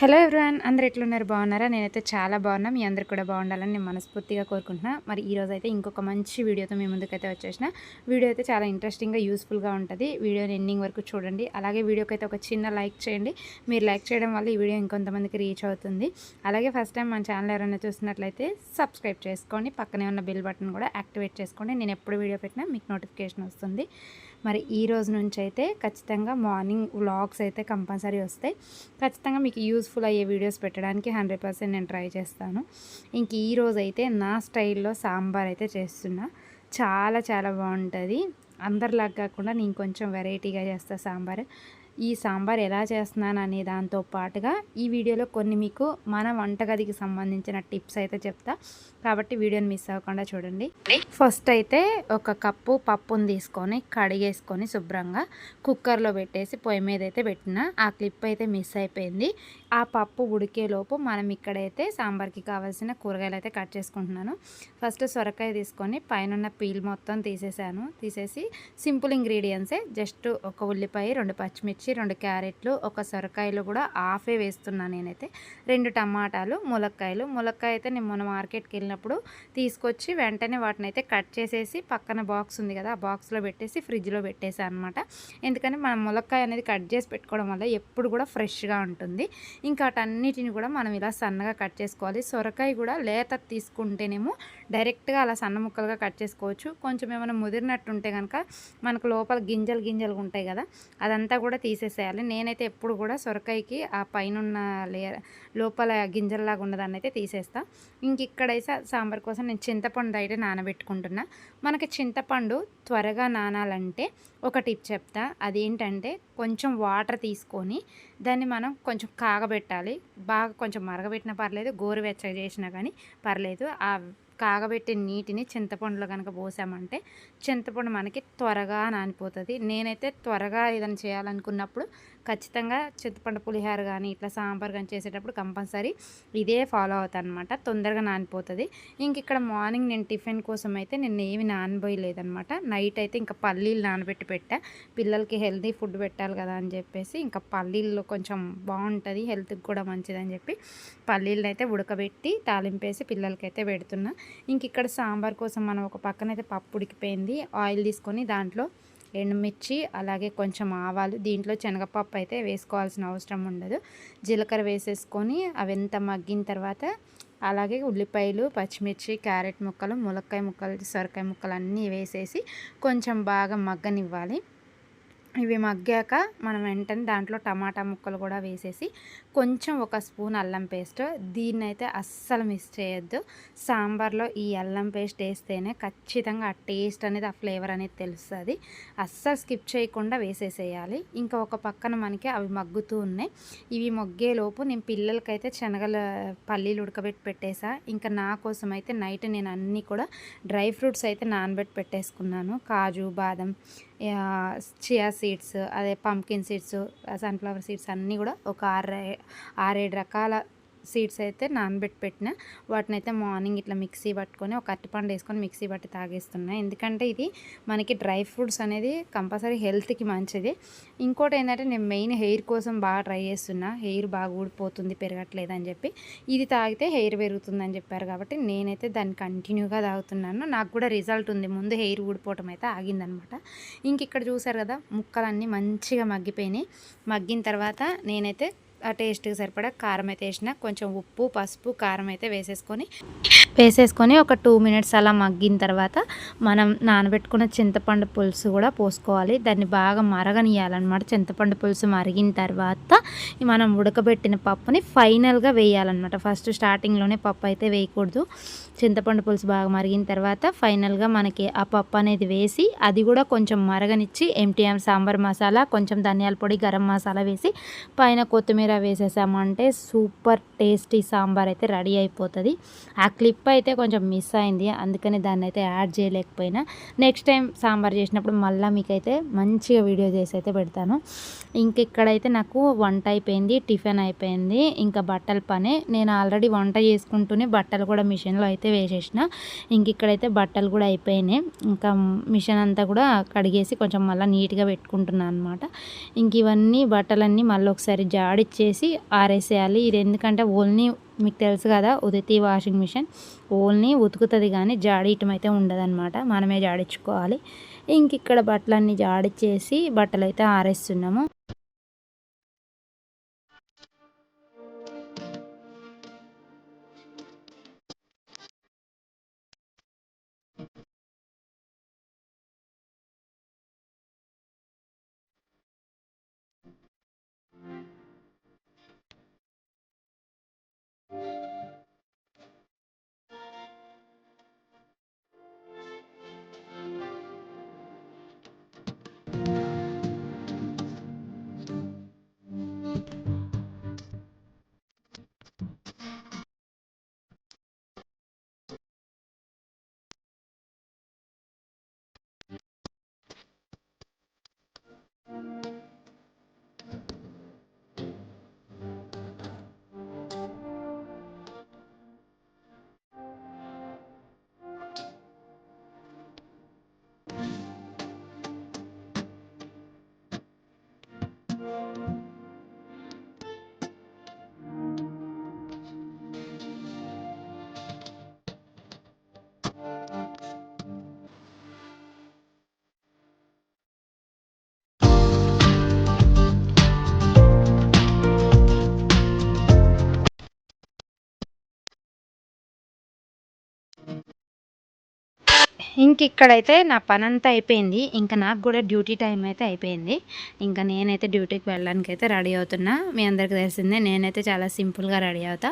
Hello everyone అందరు ఎట్లున్నారు? బాగున్నారా? నేనైతే చాలా బాగున్నా. మీ అందరు కూడా బాగుండాలని నేను మనస్ఫూర్తిగా కోరుకుంటున్నా. మరి ఈ రోజు అయితే ఇంకొక మంచి వీడియోతో మీ ముందుకైతే వచ్చేసిన. వీడియో అయితే చాలా ఇంట్రెస్టింగ్గా యూస్ఫుల్గా ఉంటుంది. వీడియోని ఎండింగ్ వరకు చూడండి. అలాగే వీడియోకి అయితే ఒక చిన్న లైక్ చేయండి. మీరు లైక్ చేయడం వల్ల ఈ వీడియో ఇంకొంతమందికి రీచ్ అవుతుంది. అలాగే ఫస్ట్ టైం మన ఛానల్ ఎవరైనా చూసినట్లయితే సబ్స్క్రైబ్ చేసుకోండి. పక్కనే ఉన్న బిల్ బటన్ కూడా యాక్టివేట్ చేసుకోండి. నేను ఎప్పుడు వీడియో పెట్టినా మీకు నోటిఫికేషన్ వస్తుంది. మరి ఈ రోజు నుంచి అయితే ఖచ్చితంగా మార్నింగ్ వ్లాగ్స్ అయితే కంపల్సరీ వస్తాయి. ఖచ్చితంగా మీకు యూస్ఫుల్ అయ్యే వీడియోస్ పెట్టడానికి హండ్రెడ్ పర్సెంట్ నేను ట్రై చేస్తాను. ఇంక ఈ రోజు అయితే నా స్టైల్లో సాంబార్ అయితే చేస్తున్నా. చాలా చాలా బాగుంటుంది. అందరిలాగా కాకుండా నేను కొంచెం వెరైటీగా చేస్తాను సాంబార్. ఈ సాంబార్ ఎలా చేస్తున్నాను అనే దాంతో పాటుగా ఈ వీడియోలో కొన్ని మీకు మన వంటగదికి సంబంధించిన టిప్స్ అయితే చెప్తా. కాబట్టి వీడియోని మిస్ అవ్వకుండా చూడండి. ఫస్ట్ అయితే ఒక కప్పు పప్పుని తీసుకొని కడిగేసుకొని శుభ్రంగా కుక్కర్లో పెట్టేసి పొయ్యి మీద అయితే పెట్టిన. ఆ క్లిప్ అయితే మిస్ అయిపోయింది. ఆ పప్పు ఉడికేలోపు మనం ఇక్కడైతే సాంబార్కి కావాల్సిన కూరగాయలు అయితే కట్ చేసుకుంటున్నాను. ఫస్ట్ సొరకాయ తీసుకొని పైన పీల్ మొత్తం తీసేసాను. తీసేసి సింపుల్ ఇంగ్రీడియంట్సే జస్ట్ ఒక ఉల్లిపాయ రెండు పచ్చిమిర్చి రెండు క్యారెట్లు ఒక సొరకాయలు కూడా హాఫే వేస్తున్నాను నేనైతే. రెండు టమాటాలు ములక్కాయలు. ములక్కాయ అయితే నేను మొన్న మార్కెట్కి వెళ్ళినప్పుడు తీసుకొచ్చి వెంటనే వాటిని అయితే కట్ చేసేసి పక్కన బాక్స్ ఉంది కదా ఆ బాక్స్లో పెట్టేసి ఫ్రిడ్జ్లో పెట్టేసాను అనమాట ఎందుకంటే మనం ములక్కాయ అనేది కట్ చేసి పెట్టుకోవడం వల్ల ఎప్పుడు కూడా ఫ్రెష్గా ఉంటుంది. ఇంకా వాటన్నిటిని కూడా మనం ఇలా సన్నగా కట్ చేసుకోవాలి. సొరకాయ కూడా లేత తీసుకుంటేనేమో డైరెక్ట్గా అలా సన్న ముక్కలుగా కట్ చేసుకోవచ్చు. కొంచెం ఏమైనా ముదిరినట్టు ఉంటే కనుక మనకు లోపల గింజలు గింజలు ఉంటాయి కదా అదంతా కూడా తీసేసేయాలి. నేనైతే ఎప్పుడు కూడా సొరకాయకి ఆ పైన లేయర్ లోపల గింజల్లాగా ఉన్నదాన్ని అయితే తీసేస్తా. ఇంక ఇక్కడైతే సాంబార్ కోసం నేను చింతపండు అయితే నానబెట్టుకుంటున్నా. మనకి చింతపండు త్వరగా నానాలంటే ఒక టిప్ చెప్తా. అదేంటంటే కొంచెం వాటర్ తీసుకొని దాన్ని మనం కొంచెం కాగబెట్టాలి. బాగా కొంచెం మరగబెట్టినా పర్లేదు గోరువెచ్చగా చేసినా కానీ పర్లేదు. ఆ కాగబెట్టే నీటిని చింతపండులో కనుక పోసామంటే చింతపండు మనకి త్వరగా నానిపోతుంది. నేనైతే త్వరగా ఏదైనా చేయాలనుకున్నప్పుడు ఖచ్చితంగా చింతపండు పులిహార కానీ ఇట్లా సాంబార్ కానీ చేసేటప్పుడు కంపల్సరీ ఇదే ఫాలో అవుతాను అనమాట తొందరగా నానిపోతుంది. ఇంక ఇక్కడ మార్నింగ్ నేను టిఫిన్ కోసం అయితే నేను ఏమి నానబోయలేదనమాట. నైట్ అయితే ఇంకా పల్లీలు నానబెట్టి పెట్టా. పిల్లలకి హెల్తీ ఫుడ్ పెట్టాలి కదా అని చెప్పేసి ఇంకా పల్లీల్లో కొంచెం బాగుంటుంది హెల్త్కి కూడా మంచిదని చెప్పి పల్లీలను అయితే ఉడకబెట్టి తాలింపేసి పిల్లలకైతే పెడుతున్నా. ఇంక ఇక్కడ సాంబార్ కోసం మనం ఒక పక్కన అయితే పప్పు ఉడికిపోయింది. ఆయిల్ తీసుకొని దాంట్లో ఎండుమిర్చి అలాగే కొంచెం ఆవాలు దీంట్లో శనగపప్పు అయితే వేసుకోవాల్సిన అవసరం ఉండదు. జీలకర్ర వేసేసుకొని అవి ఎంత మగ్గిన తర్వాత అలాగే ఉల్లిపాయలు పచ్చిమిర్చి క్యారెట్ ముక్కలు ములక్కాయ ముక్కలు సొరకాయ ముక్కలు అన్నీ వేసేసి కొంచెం బాగా మగ్గనివ్వాలి. ఇవి మగ్గాక మనం వెంటనే దాంట్లో టమాటా ముక్కలు కూడా వేసేసి కొంచెం ఒక స్పూన్ అల్లం పేస్ట్. దీన్నైతే అస్సలు మిస్ చేయొద్దు. సాంబార్లో ఈ అల్లం పేస్ట్ వేస్తేనే ఖచ్చితంగా ఆ టేస్ట్ అనేది ఆ ఫ్లేవర్ అనేది తెలుస్తుంది. అస్సలు స్కిప్ చేయకుండా వేసేసేయాలి. ఇంకా ఒక పక్కన మనకి అవి మగ్గుతూ ఉన్నాయి. ఇవి మొగ్గేలోపు నేను పిల్లలకైతే శనగల పల్లీలు ఉడకబెట్టి పెట్టేసా. ఇంకా నా కోసం అయితే నైట్ నేను అన్నీ కూడా డ్రై ఫ్రూట్స్ అయితే నానబెట్టి పెట్టేసుకున్నాను. కాజు బాదం చియా సీడ్స్ అదే పంకిన్ సీడ్స్ సన్ఫ్లవర్ సీడ్స్ అన్నీ కూడా ఒక ఆరు ఆరేడు రకాల సీడ్స్ అయితే నానబెట్టి పెట్టిన వాటిని అయితే మార్నింగ్ ఇట్లా మిక్సీ పట్టుకొని ఒక అరటిపండు వేసుకొని మిక్సీ పట్టి తాగేస్తున్నా. ఎందుకంటే ఇది మనకి డ్రై ఫ్రూట్స్ అనేది కంపల్సరీ హెల్త్కి మంచిది. ఇంకోటి ఏంటంటే నేను మెయిన్ హెయిర్ కోసం బాగా ట్రై చేస్తున్నా. హెయిర్ బాగా ఊడిపోతుంది పెరగట్లేదు అని చెప్పి. ఇది తాగితే హెయిర్ పెరుగుతుందని చెప్పారు కాబట్టి నేనైతే దాన్ని కంటిన్యూగా తాగుతున్నాను. నాకు కూడా రిజల్ట్ ఉంది. ముందు హెయిర్ ఊడిపోవటం అయితే ఆగిందనమాట. ఇంక ఇక్కడ చూసారు కదా ముక్కలన్నీ మంచిగా మగ్గిపోయినాయి. మగ్గిన తర్వాత నేనైతే టేస్ట్కి సరిపడా కారం అయితే వేసిన కొంచెం ఉప్పు పసుపు కారం అయితే వేసేసుకొని వేసేసుకొని ఒక టూ మినిట్స్ అలా మగ్గిన తర్వాత మనం నానబెట్టుకున్న చింతపండు పులుసు కూడా పోసుకోవాలి. దాన్ని బాగా మరగనియాలన్నమాట చింతపండు పులుసు మరిగిన తర్వాత మనం ఉడకబెట్టిన పప్పుని ఫైనల్గా వేయాలన్నమాట. ఫస్ట్ స్టార్టింగ్లోనే పప్పు అయితే వేయకూడదు. చింతపండు పులుసు బాగా మరిగిన తర్వాత ఫైనల్గా మనకి ఆ పప్పు అనేది వేసి అది కూడా కొంచెం మరగనిచ్చి ఎంటీఎం సాంబార్ మసాలా కొంచెం ధనియాల పొడి గరం మసాలా వేసి పైన కొత్తిమీర వేసేసామంటే సూపర్ టేస్టీ సాంబార్ అయితే రెడీ అయిపోతుంది. ఆ క్లిప్ అయితే కొంచెం మిస్ అయింది అందుకని దాన్ని అయితే యాడ్ చేయలేకపోయినా. నెక్స్ట్ టైం సాంబార్ చేసినప్పుడు మళ్ళీ మీకైతే మంచిగా వీడియో చేసి అయితే పెడతాను. ఇంక ఇక్కడైతే నాకు వంట అయిపోయింది టిఫిన్ అయిపోయింది ఇంకా బట్టల పని. నేను ఆల్రెడీ వంట చేసుకుంటూనే బట్టలు కూడా మిషన్లో అయితే వేసేసిన. ఇంక ఇక్కడైతే బట్టలు కూడా అయిపోయినాయి. ఇంకా మిషన్ అంతా కూడా కడిగేసి కొంచెం మళ్ళీ నీట్గా పెట్టుకుంటున్నాను అనమాట ఇంక ఇవన్నీ బట్టలన్నీ మళ్ళీ ఒకసారి చేసి ఆరేసేయాలి. ఇది ఎందుకంటే ఓన్లీ మీకు తెలుసు కదా ఉదితి వాషింగ్ మిషన్. ఓన్లీ ఉతుకుతుంది కానీ జాడీయటం అయితే ఉండదన్నమాట. మనమే జాడించుకోవాలి ఇంక ఇక్కడ బట్టలన్నీ జాడిచ్చేసి బట్టలు అయితే ఆరేస్తున్నాము. ఇంక ఇక్కడైతే నా పని అంతా అయిపోయింది. ఇంకా నాకు కూడా డ్యూటీ టైం అయితే అయిపోయింది. ఇంకా నేనైతే డ్యూటీకి వెళ్ళడానికి అయితే రెడీ అవుతున్నా. మీ అందరికి తెలిసిందే నేనైతే చాలా సింపుల్గా రెడీ అవుతా.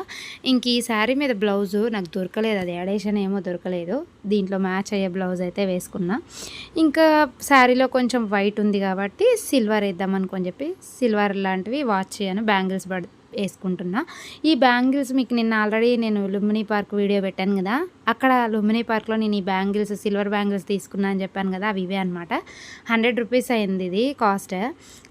ఇంక ఈ శారీ మీద బ్లౌజు నాకు దొరకలేదు. అది ఎడేషన్ ఏమో దొరకలేదు. దీంట్లో మ్యాచ్ అయ్యే బ్లౌజ్ అయితే వేసుకున్నా. ఇంకా శారీలో కొంచెం వైట్ ఉంది కాబట్టి సిల్వర్ వేద్దాం అనుకొని చెప్పి సిల్వర్ లాంటివి వాచ్ చేయను బ్యాంగిల్స్ పడి వేసుకుంటున్నా. ఈ బ్యాంగిల్స్ మీకు నిన్న ఆల్రెడీ నేను లుంబినీ పార్క్ వీడియో పెట్టాను కదా అక్కడ లుమినీ పార్క్లో నేను ఈ బ్యాంగిల్స్ సిల్వర్ బ్యాంగిల్స్ తీసుకున్నా అని చెప్పాను కదా అవి ఇవే అనమాట హండ్రెడ్ రూపీస్ అయింది ఇది కాస్ట్.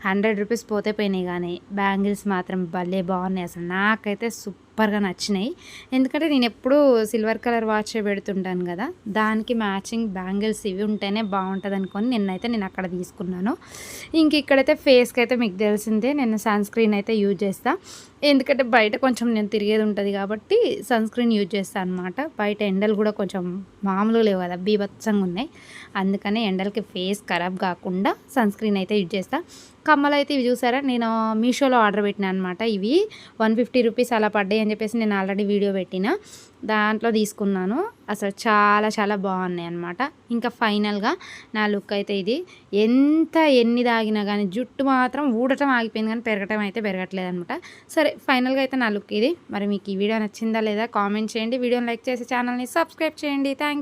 హండ్రెడ్ రూపీస్ పోతే పోయినాయి కానీ బ్యాంగిల్స్ మాత్రం భలే బాగున్నాయి. అసలు నాకైతే సూపర్గా నచ్చినాయి. ఎందుకంటే నేను ఎప్పుడూ సిల్వర్ కలర్ వాచ్ పెడుతుంటాను కదా దానికి మ్యాచింగ్ బ్యాంగిల్స్ ఇవి ఉంటేనే బాగుంటుంది అనుకొని నిన్నైతే నేను అక్కడ తీసుకున్నాను. ఇంక ఇక్కడైతే ఫేస్కి అయితే మీకు తెలిసిందే నేను సన్ స్క్రీన్ అయితే యూజ్ చేస్తాను ఎందుకంటే బయట కొంచెం నేను తిరిగేది ఉంటుంది కాబట్టి సన్ స్క్రీన్ యూజ్ చేస్తాను అనమాట బయట ఎండ ఎండలు కూడా కొంచెం మామూలుగా లేవు కదా బీభత్సంగా ఉన్నాయి. అందుకనే ఎండలకి ఫేస్ ఖరాబ్ కాకుండా సన్ స్క్రీన్ అయితే యూజ్ చేస్తాను కమ్మలు అయితే ఇవి చూసారా? నేను మీషోలో ఆర్డర్ పెట్టినా అనమాట ఇవి. వన్ ఫిఫ్టీ రూపీస్ అలా పడ్డాయి అని చెప్పేసి నేను ఆల్రెడీ వీడియో పెట్టిన. దాంట్లో తీసుకున్నాను. అసలు చాలా చాలా బాగున్నాయి అనమాట ఇంకా ఫైనల్గా నా లుక్ అయితే ఇది. ఎంత ఎన్ని తాగినా కానీ జుట్టు మాత్రం ఊడటం ఆగిపోయింది కానీ పెరగటం అయితే పెరగట్లేదు అనమాట సరే ఫైనల్గా అయితే నా లుక్ ఇది. మరి మీకు ఈ వీడియో నచ్చిందా లేదా కామెంట్ చేయండి. వీడియోని లైక్ చేసి ఛానల్ని సబ్స్క్రైబ్ చేయండి. థ్యాంక్